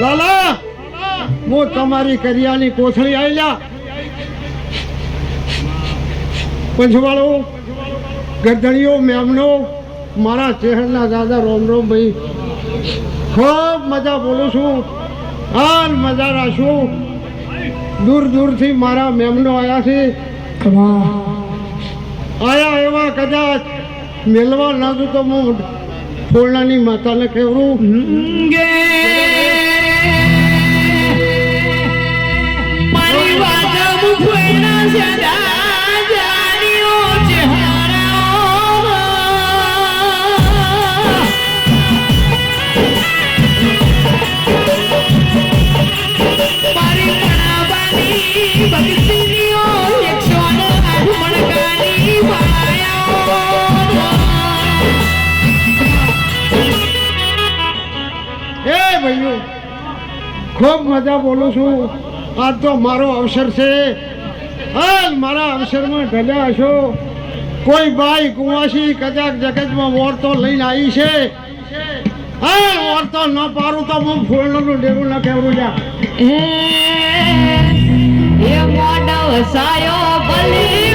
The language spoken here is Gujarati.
લાલા! હું તમારી કરિયાની કોથળી આવેલા પંચવાળો ગરદણીઓ, મેમનો, મારા ચહેરના દાદા રોમ રોમ ભાઈ. ખૂબ મજા બોલું છું. હાલ મજા રાખું દૂર દૂરથી મારા મેમનો આવ્યા છે. આયા એવા કદાચ મેળવા ના તો હું ફોલણાની માતાને કહેવું ખૂબ મજા બોલું છું. આજ તો મારો અવસર છે. મારા અવસરમાં ગજા છો. કોઈ બાઈ કુવાસી કદાચ જગતમાં વોરતો લઈને આવી છે. હાલ વોરતો ન પારું તો હું ફૂલનું ડેરું ન કહેવું જા. એ મોઢો સાયો બલી.